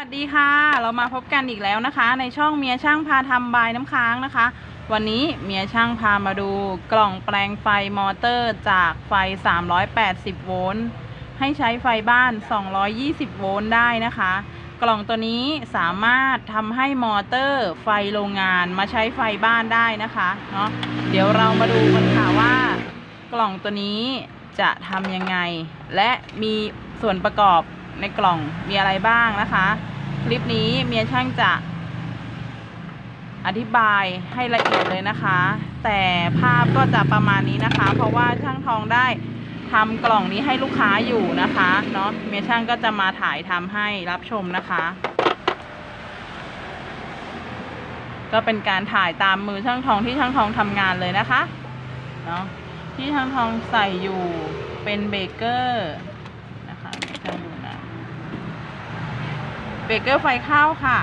สวัสดีค่ะ เรามาพบกันอีกแล้วนะคะ ในช่องเมียช่างพาทำบายน้ำค้างนะคะ วันนี้เมียช่างพามาดูกล่องแปลงไฟมอเตอร์จากไฟ 380 โวลต์ให้ใช้ไฟบ้าน 220 โวลต์ได้นะคะ กล่องตัวนี้สามารถทำให้มอเตอร์ไฟโรงงานมาใช้ไฟบ้านได้นะคะเนาะเดี๋ยวเรามาดูกันค่ะว่า กล่องตัวนี้จะทำยังไง และมีส่วนประกอบ ในกล่องมีอะไรบ้างนะคะ คลิปนี้เมียช่างจะอธิบายให้ละเอียดเลยนะคะ แต่ภาพก็จะประมาณนี้นะคะ เพราะว่าช่างทองได้ทำกล่องนี้ให้ลูกค้าอยู่นะคะเนาะเมียช่างก็จะมาถ่ายทำให้รับชมนะคะ ก็เป็นการถ่ายตามมือช่างทองที่ช่างทองทำงานเลยนะคะเนาะที่ช่างทองใส่อยู่เป็นเบเกอร์นะคะเมียช่างดูนะ เบเกอร์ไฟข้าวค่ะ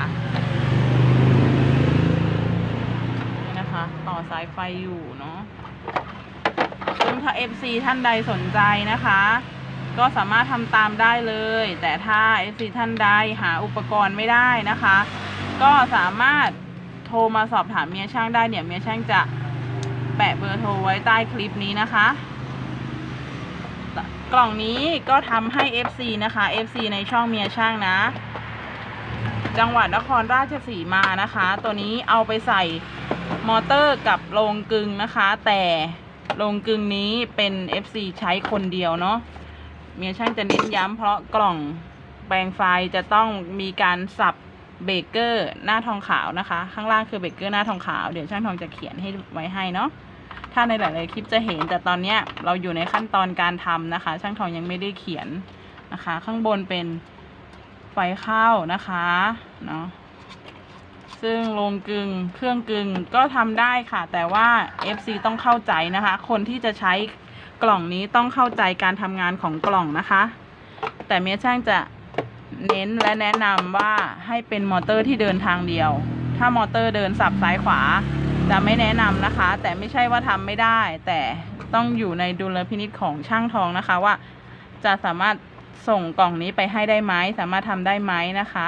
นะคะ ต่อสายไฟอยู่เนาะซึ่งถ้า FC ท่านใดสนใจนะคะ ก็สามารถทำตามได้เลย แต่ถ้า FC ท่านใดหาอุปกรณ์ไม่ได้นะคะ ก็สามารถโทรมาสอบถามเมียช่างได้เนี่ยเมียช่างจะแปะเบอร์โทรไว้ใต้คลิปนี้นะคะ กล่องนี้ก็ทำให้ FC นะคะ FC ในช่องเมียช่างนะ จังหวัดนครราชสีมานะคะ ตัวนี้เอาไปใส่มอเตอร์กับโรงกึงนะคะ แต่โรงกึงนี้เป็น FC ใช้คนเดียวเนาะเมียช่างจะเน้นย้ำเพราะกล่องแปลงไฟจะต้องมีการสับเบรกเกอร์หน้าทองขาวนะคะ ข้างล่างคือเบรกเกอร์หน้าทองขาวเดี๋ยวช่างทองจะเขียนให้ไว้ให้เนาะถ้าในหลายๆคลิปจะเห็นแต่ตอนนี้เราอยู่ในขั้นตอนการทำนะคะ ช่างทองยังไม่ได้เขียนนะคะ ข้างบนเป็นไฟเข้านะคะ เนาะซึ่งโรงกึงเครื่องกึงก็ทำได้ค่ะ แต่ว่า FC ต้องเข้าใจนะคะ คนที่จะใช้กล่องนี้ต้องเข้าใจการทำงานของกล่องนะคะ แต่เมียช่างจะเน้นและแนะนำว่าให้เป็นมอเตอร์ที่เดินทางเดียว ถ้ามอเตอร์เดินสับซ้ายขวาจะไม่แนะนำนะคะ แต่ไม่ใช่ว่าทำไม่ได้ แต่ต้องอยู่ในดุลพินิจของช่างทองนะคะว่า จะสามารถส่งกล่องนี้ไปให้ได้ไหมสามารถทำได้ไหมนะคะ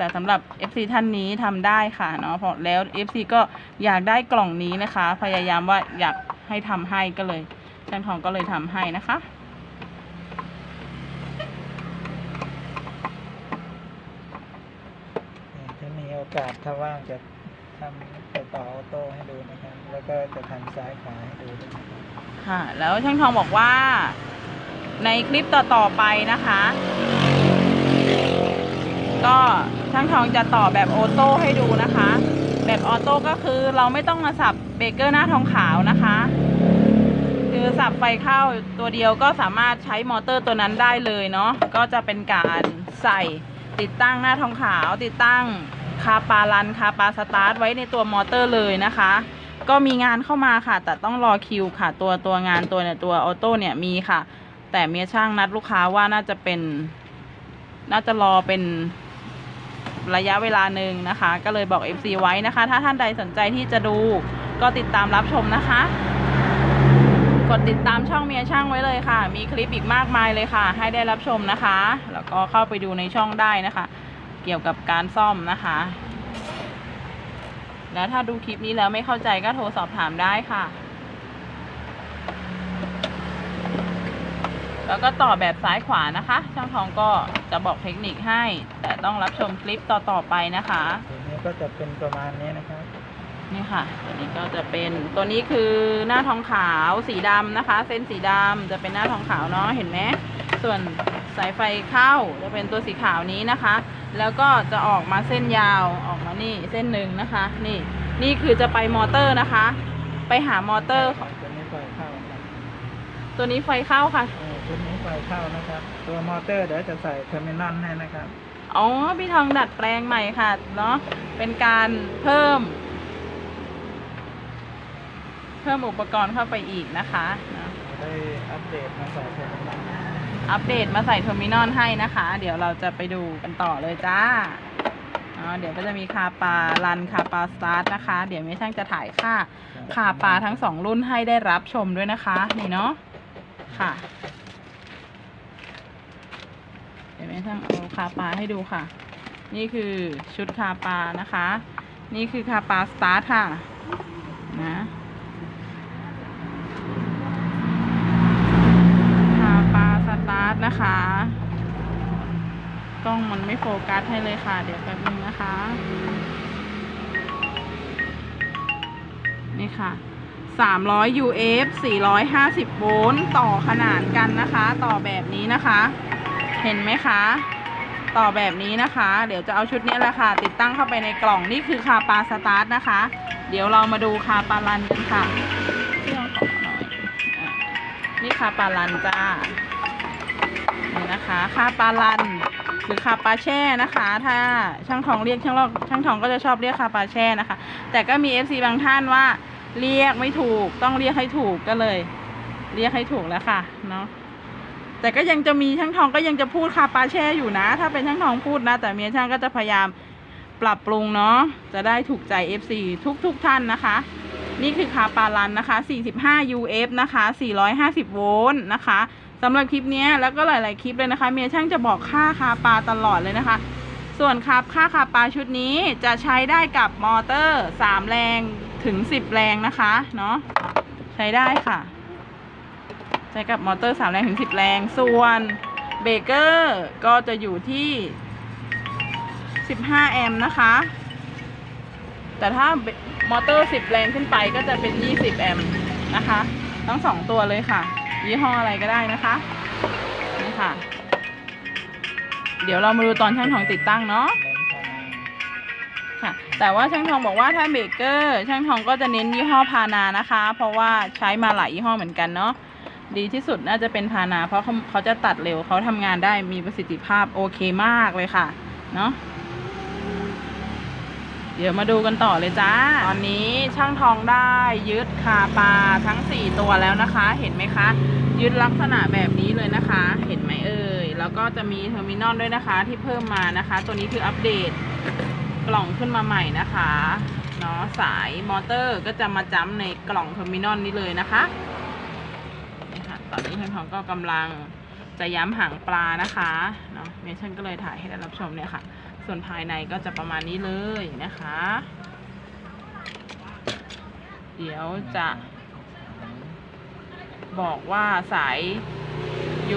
แต่สำหรับ FC ท่านนี้ทำได้ค่ะเนาะเพราะแล้ว FC ก็อยากได้กล่องนี้นะคะ พยายามว่าอยากให้ทำให้ก็เลยช่างทองก็เลยทำให้นะคะถ้ามีโอกาสถ้าว่างจะทำต่อต่อออโต้ให้ดูนะครับ แล้วก็จะทำซ้ายขวาให้ดูด้วยนะครับค่ะ แล้วช่างทองบอกว่าในคลิปต่อ ๆ ไปนะคะ ก็ ช่างทองจะต่อแบบออโต้ให้ดูนะคะ แบบออโต้ก็คือเราไม่ต้องมาสับเบเกอร์หน้าทองขาวนะคะ คือสับไฟเข้าตัวเดียวก็สามารถใช้มอเตอร์ตัวนั้นได้เลยเนาะก็จะเป็นการใส่ติดตั้งหน้าทองขาว ติดตั้งคาปาลันคาปาสตาร์ทไว้ในตัวมอเตอร์เลยนะคะ ก็มีงานเข้ามาค่ะ แต่ต้องรอคิวค่ะ ตัวตัวงานตัวเนี่ยตัวออโต้เนี่ยมีค่ะ แต่เมียช่างนัดลูกค้าว่าน่าจะเป็น น่าจะรอเป็น ระยะเวลาหนึ่งนะคะ ก็เลยบอก FC ไว้นะคะ ถ้าท่านใดสนใจที่จะดูก็ติดตามรับชมนะคะ กดติดตามช่องเมียช่างไว้เลยค่ะ มีคลิปอีกมากมายเลยค่ะ ให้ได้รับชมนะคะ แล้วก็เข้าไปดูในช่องได้นะคะ เกี่ยวกับการซ่อมนะคะ แล้วถ้าดูคลิปนี้แล้วไม่เข้าใจก็โทรสอบถามได้ค่ะ แล้วก็ต่อแบบซ้ายขวานะคะ ช่างทองก็จะบอกเทคนิคให้ แต่ต้องรับชมคลิปต่อๆไปนะคะทีนี้ก็จะเป็นประมาณนี้นะครับนี่ค่ะ ตัวนี้ก็จะเป็นตัวนี้คือหน้าทองขาวสีดำนะคะ เส้นสีดำจะเป็นหน้าทองขาวเนาะเห็นไหมส่วนสายไฟเข้าจะเป็นตัวสีขาวนี้นะคะ แล้วก็จะออกมาเส้นยาวออกมานี่เส้นหนึ่งนะคะ นี่นี่คือจะไปมอเตอร์นะคะ ไปหามอเตอร์ของตัวนี้ไฟเข้าครับตัวนี้ไฟเข้าค่ะเออ ตัวนี้ไฟเข้านะครับ ตัวมอเตอร์เดี๋ยวจะใส่เทอร์มินอลให้นะครับ อ๋อ พี่ทองดัดแปลงใหม่ค่ะเนาะเป็นการเพิ่ม เพิ่มอุปกรณ์เข้าไปอีกนะคะเนาะได้อัปเดตมาใส่เทอร์มินอลอัปเดตมาใส่เทอร์มินอลให้นะคะ เดี๋ยวเราจะไปดูกันต่อเลยจ้าอ๋อเดี๋ยวก็จะมีคาปารันคาปาสตาร์ทนะคะ เดี๋ยวไม่ช่างจะถ่ายค่าคาปาทั้งสองรุ่นให้ได้รับชมด้วยนะคะ นี่เนาะค่ะเดี๋ยว แม่ช่างเอาคาปาให้ดูค่ะ นี่คือชุดคาปานะคะ นี่คือคาปาสตาร์ทค่ะนะคาปาสตาร์ทนะคะกล้องมันไม่โฟกัสให้เลยค่ะ เดี๋ยวแป๊บนึงนะคะ นี่ค่ะ300 UF 450 โวลต์ต่อขนานกันนะคะ ต่อแบบนี้นะคะ เห็นไหมคะ ต่อแบบนี้นะคะ เดี๋ยวจะเอาชุดนี้แหละค่ะ ติดตั้งเข้าไปในกล่องนี่คือคาปาสตาร์ทนะคะ เดี๋ยวเรามาดูคาปาลันกันค่ะที่เราขอหน่อยนี่คาปาลันจ้านี่นะคะคาปาลันหรือคาปาแช่นะคะ ถ้าช่างทองเรียกช่างลอกช่างทองก็จะชอบเรียกคาปาแช่นะคะ แต่ก็มี FC บางท่านว่าเรียกไม่ถูกต้องเรียกให้ถูกก็เลย เรียกให้ถูกแล้วค่ะเนาะ แต่ก็ยังจะมีช่างทองก็ยังจะพูดคาปาแช่อยู่นะ ถ้าเป็นช่างทองพูดนะ แต่เมียช่างก็จะพยายามปรับปรุงเนาะจะได้ถูกใจ FC ทุกทุกๆท่านนะคะ นี่คือคาปาลันนะคะ 45 UF นะคะ 450 โวลต์นะคะสำหรับคลิปนี้แล้วก็หลาย ๆ คลิปเลยนะคะ เมียช่างจะบอกค่าคาปาตลอดเลยนะคะ ส่วนครับค่าคาปาชุดนี้จะใช้ได้กับมอเตอร์ 3 แรงถึง 10 แรงนะคะเนาะใช้ได้ค่ะ ใช้กับมอเตอร์3แรงถึง 10 แรง ส่วนเบรกเกอร์ก็จะอยู่ที่ 15 แอมป์นะคะ แต่ถ้ามอเตอร์ 10 แรงขึ้นไปก็จะเป็น 20 แอมป์นะคะ ทั้งสองตัวเลยค่ะ ยี่ห้ออะไรก็ได้นะคะ นี่ค่ะ เดี๋ยวเรามาดูตอนช่างทองติดตั้งเนาะค่ะแต่ว่าช่างทองบอกว่าถ้าเบรกเกอร์ ช่างทองก็จะเน้นยี่ห้อพานานะคะ เพราะว่าใช้มาหลายยี่ห้อเหมือนกันเนาะ ดีที่สุดน่าจะเป็นพานา เพราะเขาเขาจะตัดเร็วเขาทำงานได้มีประสิทธิภาพโอเคมากเลยค่ะ เนาะเดี๋ยวมาดูกันต่อเลยจ้า ตอนนี้ช่างทองได้ยึดคาปลาทั้ง 4 ตัวแล้วนะคะ เห็นไหมคะ ยึดลักษณะแบบนี้เลยนะคะ เห็นไหมเอ่ย แล้วก็จะมีเทอร์มินอลด้วยนะคะ ที่เพิ่มมานะคะ ตัวนี้คืออัปเดตกล่องขึ้นมาใหม่นะคะ เนาะสายมอเตอร์ก็จะมาจ้ำในกล่องเทอร์มินอลนี้เลยนะคะ ตอนนี้ช่างทองก็กำลังจะย้ำหางปลานะคะเนาะเมชั่นก็เลยถ่ายให้ได้รับชมเนี่ยค่ะ ส่วนภายในก็จะประมาณนี้เลยนะคะ เดี๋ยวจะบอกว่าสาย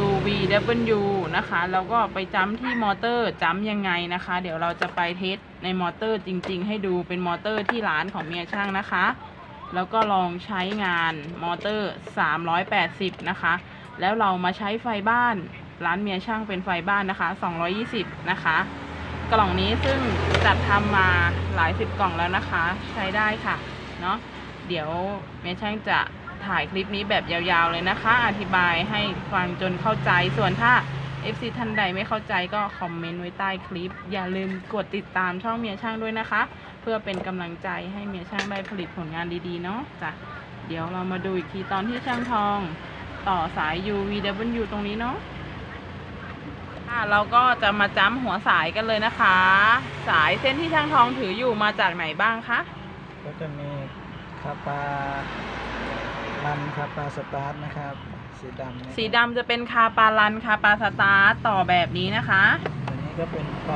UVW นะคะ แล้วก็ไปจ้ำที่มอเตอร์จ้ำยังไงนะคะ เดี๋ยวเราจะไปเทสในมอเตอร์จริง ๆ ให้ดูเป็นมอเตอร์ที่ร้านของเมียช่างนะคะ แล้วก็ลองใช้งานมอเตอร์ 380 นะคะ แล้วเรามาใช้ไฟบ้าน ร้านเมียช่างเป็นไฟบ้านนะคะ 220 นะคะ กล่องนี้ซึ่งจัดทำมาหลายสิบกล่องแล้วนะคะ ใช้ได้ค่ะ เนาะเดี๋ยวเมียช่างจะถ่ายคลิปนี้แบบยาวๆเลยนะคะ อธิบายให้ฟังจนเข้าใจ ส่วนถ้า FC ท่านใดไม่เข้าใจก็คอมเมนต์ไว้ใต้คลิป อย่าลืมกดติดตามช่องเมียช่างด้วยนะคะ เพื่อเป็นกำลังใจให้เมียช่างได้ผลิตผลงานดีๆเนาะจ้ะเดี๋ยวเรามาดูอีกทีตอนที่ช่างทองต่อสาย UVW ตรงนี้เนาะอะเราก็จะมาจ้ำหัวสายกันเลยนะคะ สายเส้นที่ช่างทองถืออยู่มาจากไหนบ้างคะก็จะมีคาปาลันคาปาสตาร์ทนะครับ สีดำนะครับสีดำจะเป็นคาปาลันคาปาสตาร์ตต่อแบบนี้นะคะ อันนี้ก็เป็นไฟ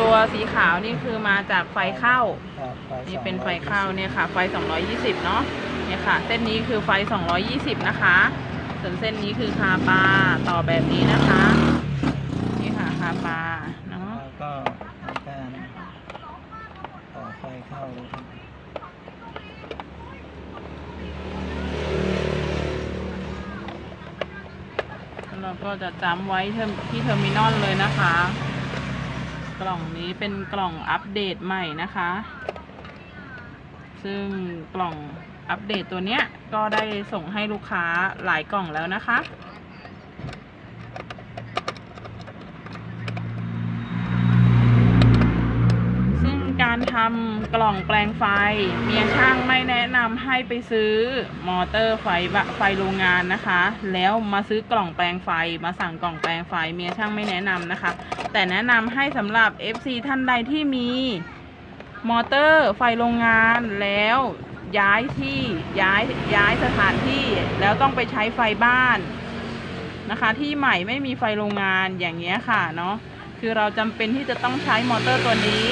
ตัวสีขาวนี่คือมาจากไฟเข้า ครับไฟนี่เป็นไฟ220เข้าเนี่ยค่ะ ไฟ 220 เนาะเนี่ยค่ะ เส้นนี้คือไฟ 220 นะคะส่วนเส้นนี้คือคาปาต่อแบบนี้นะคะ นี่ค่ะคาปาเนาะแล้วก็ทำการต่อไฟเข้าเลยครับเราก็จะจำไว้เทอร์ที่เทอร์มินอลเลยนะคะ กล่องนี้เป็นกล่องอัปเดตใหม่นะคะ ซึ่งกล่องอัปเดตตัวเนี้ยก็ได้ส่งให้ลูกค้าหลายกล่องแล้วนะคะ ซึ่งการ ทำกล่องแปลงไฟ เมียช่างไม่แนะนำให้ไปซื้อมอเตอร์ไฟไฟโรงงานนะคะ แล้วมาซื้อกล่องแปลงไฟ มาสั่งกล่องแปลงไฟ เมียช่างไม่แนะนำนะคะ แต่แนะนำให้สำหรับ FC ท่านใดที่มีมอเตอร์ไฟโรงงานแล้วย้ายที่ย้ายย้ายสถานที่แล้วต้องไปใช้ไฟบ้านนะคะ ที่ใหม่ไม่มีไฟโรงงานอย่างเงี้ยค่ะเนาะคือเราจำเป็นที่จะต้องใช้มอเตอร์ตัวนี้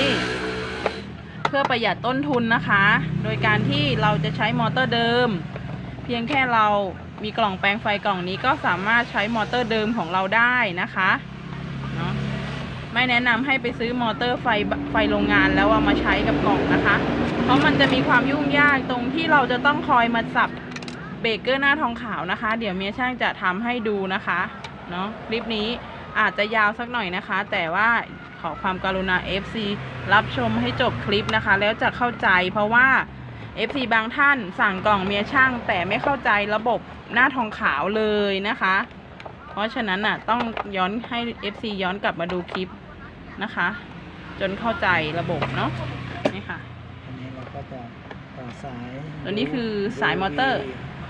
เพื่อประหยัดต้นทุนนะคะ โดยการที่เราจะใช้มอเตอร์เดิม เพียงแค่เรามีกล่องแปลงไฟกล่องนี้ก็สามารถใช้มอเตอร์เดิมของเราได้นะคะเนาะไม่แนะนำให้ไปซื้อมอเตอร์ไฟไฟโรงงานแล้วเอามาใช้กับกล่องนะคะ เพราะมันจะมีความยุ่งยากตรงที่เราจะต้องคอยมาสับเบเกอร์หน้าทองขาวนะคะ เดี๋ยวเมียช่างจะทำให้ดูนะคะเนาะคลิปนี้อาจจะยาวสักหน่อยนะคะ แต่ว่า ขอความกรุณา FC รับชมให้จบคลิปนะคะ แล้วจะเข้าใจเพราะว่า FC บางท่านสั่งกล่องเมียช่าง แต่ไม่เข้าใจระบบหน้าทองขาวเลยนะคะ เพราะฉะนั้นน่ะต้องย้อนให้ FC ย้อนกลับมาดูคลิปนะคะ จนเข้าใจระบบเนาะนี่ค่ะอันนี้เราก็จะต่อสายตัวนี้คือสายมอเตอร์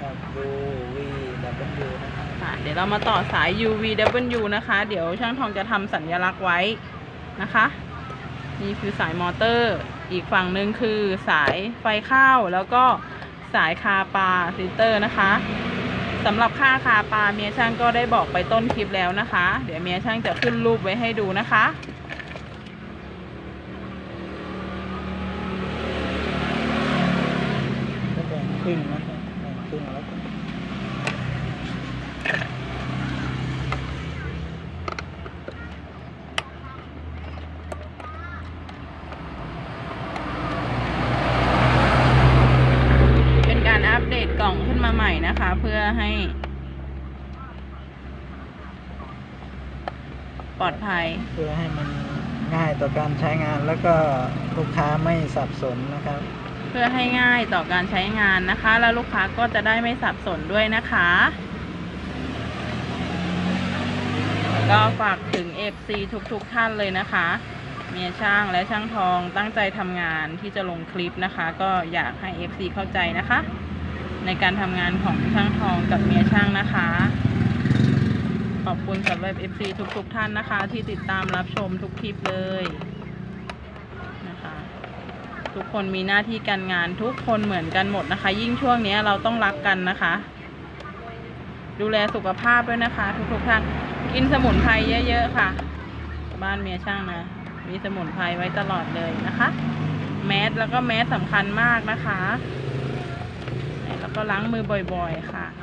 กับ U V W นะครับค่ะเดี๋ยวเรามาต่อสาย UVW นะคะ เดี๋ยวช่างทองจะทำสัญลักษณ์ไว้ นะคะนี่คือสายมอเตอร์ อีกฝั่งหนึ่งคือสายไฟเข้าแล้วก็สายคาปาฟิลเตอร์นะคะสำหรับค่าคาปาเมียช่างก็ได้บอกไปต้นคลิปแล้วนะคะ เดี๋ยวเมียช่างจะขึ้นรูปไว้ให้ดูนะคะ ก็แบ่งครึ่งนะครับแบ่งครึ่งแล้วก็ เป็นการอัปเดตกล่องขึ้นมาใหม่นะคะ เพื่อให้ ปลอดภัย เพื่อให้มันง่ายต่อการใช้งานแล้วก็ลูกค้าไม่สับสนนะครับ เพื่อให้ง่ายต่อการใช้งานนะคะ แล้วลูกค้าก็จะได้ไม่สับสนด้วยนะคะ ก็ฝากถึง FC ทุกๆทท่านเลยนะคะ เมียช่างและช่างทองตั้งใจทำงานที่จะลงคลิปนะคะ ก็อยากให้ FC เข้าใจนะคะ ในการทำงานของช่างทองกับเมียช่างนะคะ ขอบคุณสำหรับ FC ทุกๆทท่านนะคะ ที่ติดตามรับชมทุกคลิปเลยนะคะ ทุกคนมีหน้าที่การงานทุกคนเหมือนกันหมดนะคะ ยิ่งช่วงนี้เราต้องรักกันนะคะ ดูแลสุขภาพด้วยนะคะ ทุกๆท่านกินสมุนไพรเยอะ ๆ ค่ะ บ้านเมียช่างนะ มีสมุนไพรไว้ตลอดเลยนะคะ แมสแล้วก็แมสสำคัญมากนะคะ แล้วก็ล้างมือบ่อย ๆ ค่ะ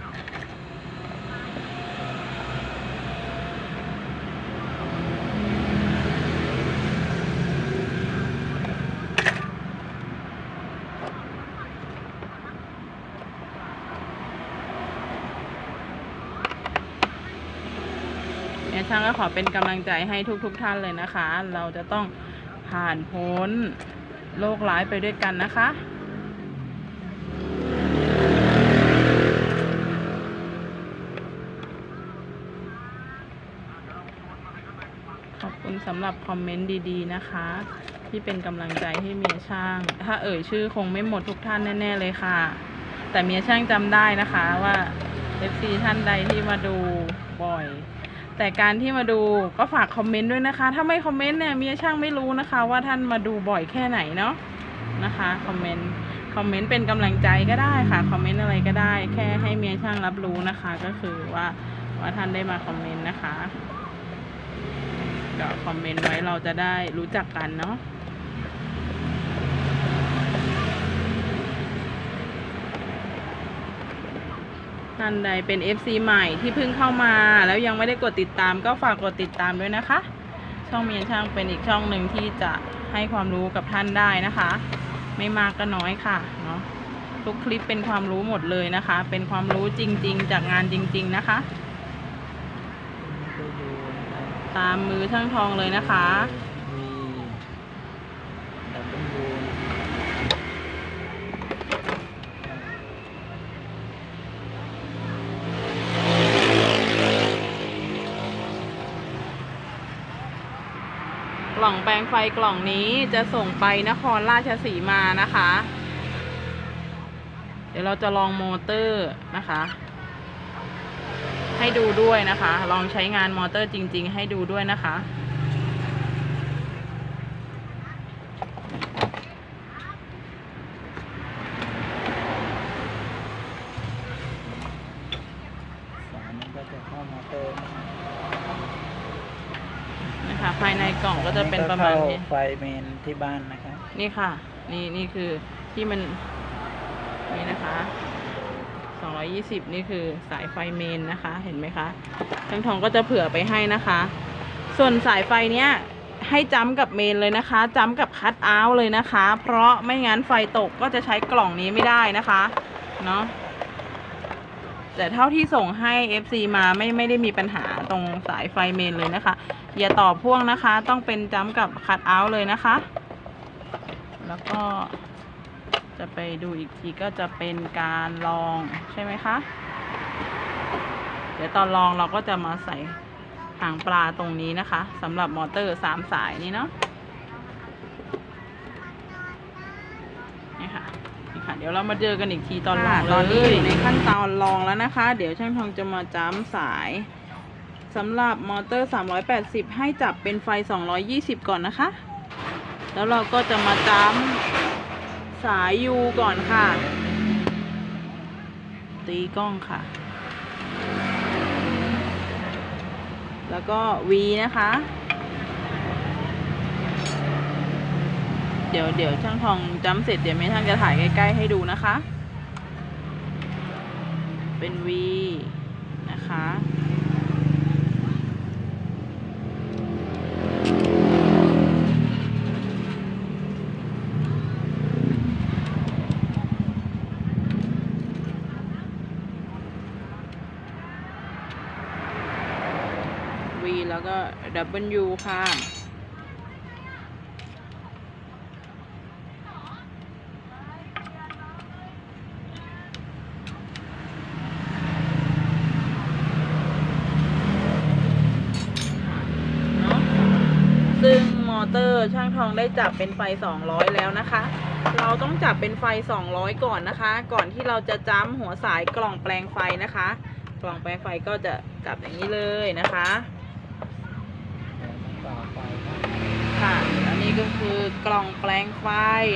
ช่างก็ขอเป็นกำลังใจให้ทุกๆทท่านเลยนะคะ เราจะต้องผ่านพ้นโรคร้ายไปด้วยกันนะคะขอบคุณสำหรับคอมเมนต์ดีๆนะคะ ที่เป็นกำลังใจให้เมียช่าง ถ้าเอ่ยชื่อคงไม่หมดทุกท่านแน่ ๆ เลยค่ะ แต่เมียช่างจำได้นะคะว่า FC ท่านใดที่มาดู แต่การที่มาดูก็ฝากคอมเมนต์ด้วยนะคะ ถ้าไม่คอมเมนต์เนี่ยเมียช่างไม่รู้นะคะ ว่าท่านมาดูบ่อยแค่ไหนเนาะนะคะคอมเมนต์คอมเมนต์เป็นกำลังใจก็ได้ค่ะคอมเมนต์อะไรก็ได้ แค่ให้เมียช่างรับรู้นะคะ ก็คือว่าว่าท่านได้มาคอมเมนต์นะคะก็คอมเมนต์ไว้เราจะได้รู้จักกันเนาะ ท่านใดเป็น FC ใหม่ที่เพิ่งเข้ามา แล้วยังไม่ได้กดติดตามก็ฝากกดติดตามด้วยนะคะ ช่องเมียนช่างเป็นอีกช่องหนึ่งที่จะให้ความรู้กับท่านได้นะคะ ไม่มากก็น้อยค่ะเนาะทุกคลิปเป็นความรู้หมดเลยนะคะ เป็นความรู้จริง ๆ จากงานจริง ๆนะคะ ตามมือช่างทองเลยนะคะ V W กล่อง แปลงไฟกล่องนี้จะส่งไปนครราชสีมานะคะ เดี๋ยวเราจะลองมอเตอร์นะคะ ให้ดูด้วยนะคะ ลองใช้งานมอเตอร์จริง ๆ ให้ดูด้วยนะคะ สายมันก็จะเข้ามอเตอร์นะครับ นะ ค่ะ ภายในกล่องก็จะเป็นประมาณอันี้ก็เข้ไฟเมนที่บ้านนะครับนี่ค่ะ นี่นี่คือที่มันนี่นะคะสองร้อยี่สิบนี่คือสายไฟเมนนะคะ เห็นไหมคะช่างทองก็จะเผื่อไปให้นะคะ ส่วนสายไฟเนี้ยให้จ้ำกับเมนเลยนะคะ จ้ำกับคัตเอาท์เลยนะคะ เพราะไม่งั้นไฟตกก็จะใช้กล่องนี้ไม่ได้นะคะ เนาะแต่เท่าที่ส่งให้ FC มาไม่ไม่ได้มีปัญหา ตรงสายไฟเมนเลยนะคะ อย่าต่อพ่วงนะคะ ต้องเป็นจ้ำกับคัตเอาท์เลยนะคะ แล้วก็จะไปดูอีกทีก็จะเป็นการลองใช่ไหมคะ เดี๋ยวตอนลองเราก็จะมาใส่หางปลาตรงนี้นะคะสำหรับมอเตอร์สามสายนี้เนาะนี่ค่ะนี่ค่ะ เดี๋ยวเรามาเจอกันอีกทีตอนลองตอนนี้เลยในขั้นตอนลองแล้วนะคะ เดี๋ยวช่างทองจะมาจ้ำสาย สำหรับมอเตอร์ 380 ให้จับเป็นไฟ 220 ก่อนนะคะ แล้วเราก็จะมาจ้ำสายยูก่อนค่ะ ตีกล้องค่ะ แล้วก็ V นะคะ เดี๋ยวเดี๋ยวช่างทองจำเสร็จเดี๋ยวเมทังจะถ่ายใกล้ๆให้ดูนะคะ เป็น V นะคะ V แล้วก็ W ค่ะเนอะซึ่งมอเตอร์ช่างทองได้จับเป็นไฟ 200 แล้วนะคะ เราต้องจับเป็นไฟ 200 ก่อนนะคะ ก่อนที่เราจะจ้ำหัวสายกล่องแปลงไฟนะคะ กล่องแปลงไฟก็จะจับอย่างนี้เลยนะคะ ต่อไฟครับ ค่ะอันนี้ก็คือกล่องแปลงไฟ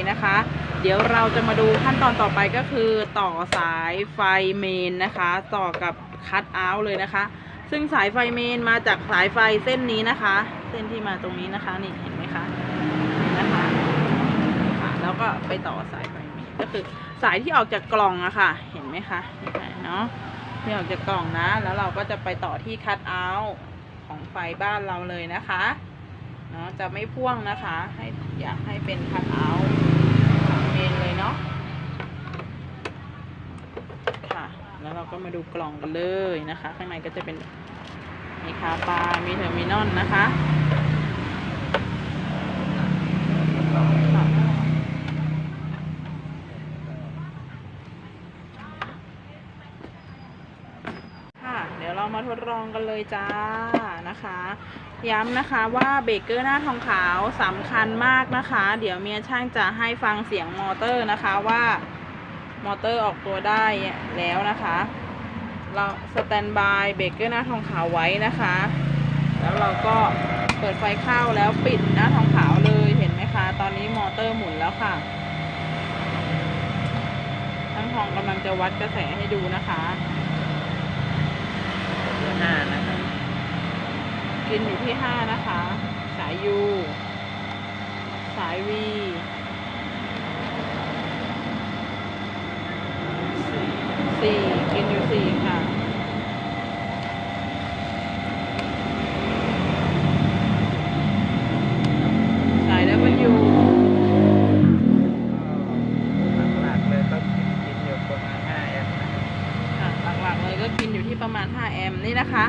นะคะ เดี๋ยวเราจะมาดูขั้นตอนต่อไปก็คือต่อสายไฟเมนนะคะ ต่อกับคัตเอาท์เลยนะคะ ซึ่งสายไฟเมนมาจากสายไฟเส้นนี้นะคะ เส้นที่มาตรงนี้นะคะนี่เห็นไหมคะนี่นะคะค่ะแล้วก็ไปต่อสายไฟเมนก็คือสายที่ออกจากกล่องอะค่ะ เห็นไหมคะเนาะที่ออกจากกล่องนะ แล้วเราก็จะไปต่อที่คัตเอาท์ของไฟบ้านเราเลยนะคะ เนาะจะไม่พ่วงนะคะ ให้อยากให้เป็นคัทเอาท์เมนเลยเนาะค่ะ แล้วเราก็มาดูกล่องกันเลยนะคะ ข้างในก็จะเป็นมีคาปา มีเทอร์มินอลนะคะค่ะค่ะ เดี๋ยวเรามาทดล องกันเลยจ้านะคะ ย้ำนะคะว่าเบเกอร์หน้าทองขาวสำคัญมากนะคะ เดี๋ยวเมียช่างจะให้ฟังเสียงมอเตอร์นะคะว่ามอเตอร์ออกตัวได้แล้วนะคะ เราสแตนบายเบเกอร์หน้าทองขาวไว้นะคะ แล้วเราก็เปิดไฟเข้าแล้วปิดหน้าทองขาวเลยเห็นไหมคะ ตอนนี้มอเตอร์หมุนแล้วค่ะทั้งทองกำลังจะวัดกระแสให้ดูนะคะ หน้านะครับกินอยู่ที่ห้านะคะ สายยูสายวีสี่กินอยู่สี่ค่ะ สายดับเบิลยู หลักๆเลยก็กินอยู่ประมาณ5แอมป์นะครับ ค่ะหลักๆเลยก็กินอยู่ที่ประมาณ 5 แอมป์นี่นะคะ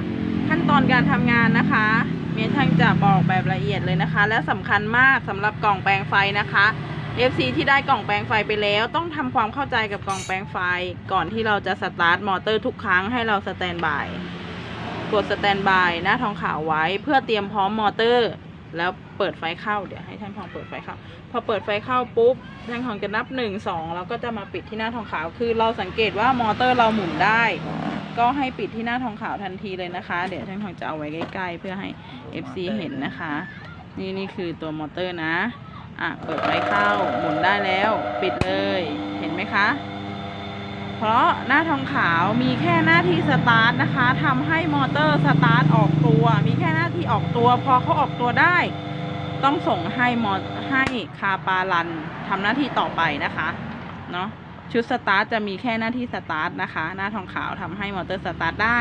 ขั้นตอนการทำงานนะคะ เมียช่างจะบอกแบบละเอียดเลย นะคะ และสำคัญมากสำหรับกล่องแปลงไฟนะคะ FC ที่ได้กล่องแปลงไฟไปแล้ว ต้องทำความเข้าใจกับกล่องแปลงไฟ ก่อนที่เราจะสตาร์ทมอเตอร์ทุกครั้งให้เราสแตนบายกดสแตนบายหน้าทองขาวไว้เพื่อเตรียมพร้อมมอเตอร์ แล้วเปิดไฟเข้าเดี๋ยวให้ช่างทองเปิดไฟเข้า พอเปิดไฟเข้าปุ๊บช่างทองจะนับหนึ่งสองแล้วก็จะมาปิดที่หน้าทองขาวคือเราสังเกตว่ามอเตอร์เราหมุนได้ ก็ให้ปิดที่หน้าทองขาวทันทีเลยนะคะ เดี๋ยวช่างทองจะเอาไว้ใกล้ๆ เพื่อให้ FC เห็นนะคะ นี่นี่คือตัวมอเตอร์นะ อะ เปิดไฟเข้า หมุนได้แล้ว ปิดเลย เห็นไหมคะ เพราะหน้าทองขาวมีแค่หน้าที่สตาร์ทนะคะทำให้มอเตอร์สตาร์ทออกตัว มีแค่หน้าที่ออกตัว พอเขาออกตัวได้ ต้องส่งให้มอให้คาปารันทำหน้าที่ต่อไปนะคะ เนาะชุดสตาร์ทจะมีแค่หน้าที่สตาร์ทนะคะ หน้าทองขาวทำให้มอเตอร์สตาร์ทได้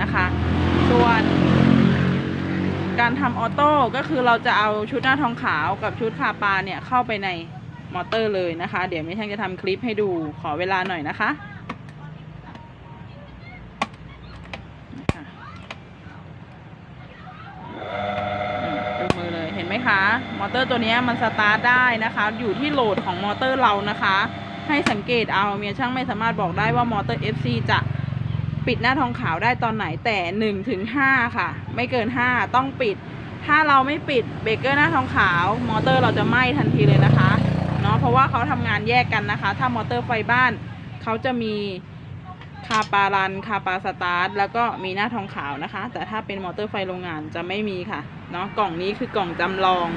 นะคะ ส่วน การทำออโต้ก็คือเราจะเอาชุดหน้าทองขาวกับชุดคาปาเนี่ยเข้าไปในมอเตอร์เลยนะคะ เดี๋ยวไม่ช่างจะทำคลิปให้ดูขอเวลาหน่อยนะคะนะคะอืมดูมือเลยเห็นไหมคะ มอเตอร์ตัวนี้มันสตาร์ทได้นะคะ อยู่ที่โหลดของมอเตอร์เรานะคะ ให้สังเกตเอาเมียช่างไม่สามารถบอกได้ว่ามอเตอร์ FC จะ ปิดหน้าทองขาวได้ตอนไหนแต่หนึ่งถึงห้าค่ะ ไม่เกินห้าต้องปิด ถ้าเราไม่ปิดเบรกเกอร์หน้าทองขาว มอเตอร์เราจะไหม้ทันทีเลยนะคะเนาะเพราะว่าเขาทำงานแยกกันนะคะ ถ้ามอเตอร์ไฟบ้านเขาจะมีคาปารันคาปาสตาร์ทแล้วก็มีหน้าทองขาวนะคะ แต่ถ้าเป็นมอเตอร์ไฟโรงงานจะไม่มีค่ะเนาะกล่องนี้คือกล่องจำลอง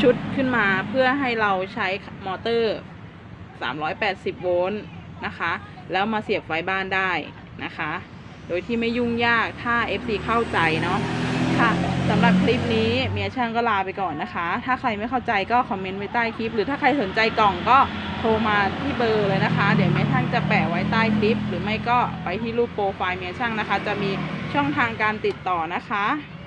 ชุดขึ้นมาเพื่อให้เราใช้มอเตอร์ 380 โวลต์นะคะ แล้วมาเสียบไฟบ้านได้ นะคะ โดยที่ไม่ยุ่งยากถ้า FC เข้าใจเนาะค่ะสำหรับคลิปนี้เมียช่างก็ลาไปก่อนนะคะ ถ้าใครไม่เข้าใจก็คอมเมนต์ไว้ใต้คลิป หรือถ้าใครสนใจกล่องก็โทรมาที่เบอร์เลยนะคะ เดี๋ยวเมียช่างจะแปะไว้ใต้คลิป หรือไม่ก็ไปที่รูปโปรไฟล์เมียช่างนะคะ จะมีช่องทางการติดต่อนะคะ